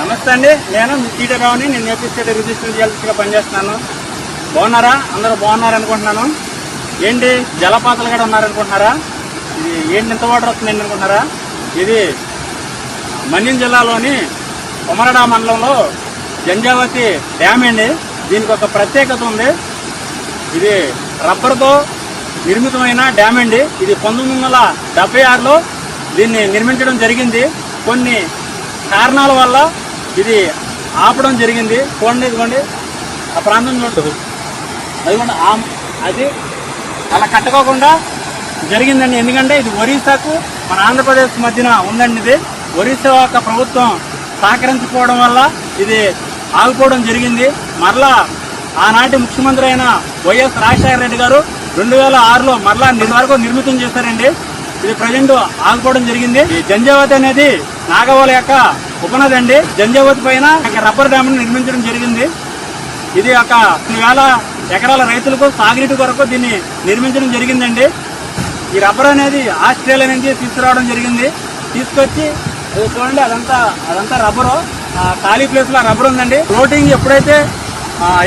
నమస్తే అండి. నేను మీ రావుని. నేను నేర్పిస్తే రిజిస్టర్ చేయాల్సిగా పనిచేస్తున్నాను. బాగున్నారా? అందరూ బాగున్నారు అనుకుంటున్నాను. ఏంటి? జలపాతాలు కూడా ఉన్నారనుకుంటున్నారా? ఇది ఏంటి? ఇంత వాటర్ వస్తుందండి అనుకుంటున్నారా? ఇది మన్యం జిల్లాలోని కొమరడా మండలంలో జంజావతి డ్యామ్ అండి. దీనికి ఒక ప్రత్యేకత ఉంది. ఇది రబ్బర్తో నిర్మితమైన డ్యామ్ అండి. ఇది పంతొమ్మిది వందల డెబ్బై ఆరులో దీన్ని నిర్మించడం జరిగింది. కొన్ని కారణాల వల్ల ఇది ఆపడం జరిగింది. చూడండి ఇదిగోండి ఆ ప్రాంతం చూడండి అదిగోండి అది అలా కట్టుకోకుండా జరిగిందండి. ఎందుకంటే ఇది ఒరిస్సాకు మన ఆంధ్రప్రదేశ్ మధ్యన ఉందండి ఇది. ఒరిస్సా యొక్క ప్రభుత్వం సహకరించకపోవడం వల్ల ఇది ఆగిపోవడం జరిగింది. మరలా ఆనాటి ముఖ్యమంత్రి అయిన వైఎస్ రాజశేఖర రెడ్డి గారు రెండు వేల ఆరులో మరలా నిన్న వరకు నిర్మితం చేశారండి. ఇది ప్రజెంట్ ఆగిపోవడం జరిగింది. ఈ జంజావతి అనేది నాగవాల యొక్క ఉపనది అండి. జంజావతి పైన ఒక రబ్బర్ డ్యామ్ నిర్మించడం జరిగింది. ఇది ఒక కొన్ని వేల ఎకరాల రైతులకు సాగునీటి కొరకు దీన్ని నిర్మించడం జరిగిందండి. ఈ రబ్బర్ అనేది ఆస్ట్రేలియా నుంచి తీసుకురావడం జరిగింది. తీసుకొచ్చి చూడండి అదంతా అదంతా రబ్బరు. ఖాళీ ప్లేస్లో రబ్బర్ ఉందండి. ఫ్లోటింగ్ ఎప్పుడైతే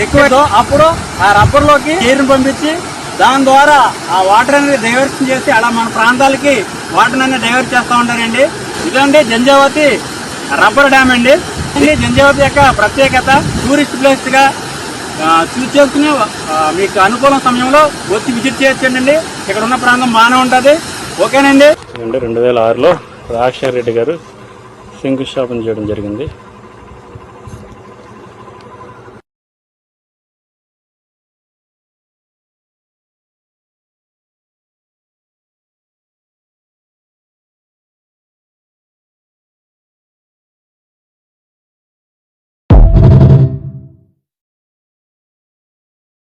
ఎక్కువ అప్పుడు ఆ రబ్బర్లోకి నీరుని పంపించి దాని ద్వారా ఆ వాటర్ అనేది డైవర్షన్ చేసి అలా మన ప్రాంతాలకి వాటర్ అనేది డైవర్ట్ చేస్తూ ఉంటారండి. ఇదండి జంజావతి రబ్బర్ డ్యామ్ అండి. ఇది జంజావతి యొక్క ప్రత్యేకత. టూరిస్ట్ ప్లేస్గా చూస్ చేసుకుని మీకు అనుకూల సమయంలో వచ్చి విజిట్ చేయొచ్చండి. ఇక్కడ ఉన్న ప్రాంతం బాగానే ఉంటుంది. ఓకేనండి? రెండు వేల ఆరులో రాజశేఖర రెడ్డి గారు శంకుస్థాపన చేయడం జరిగింది.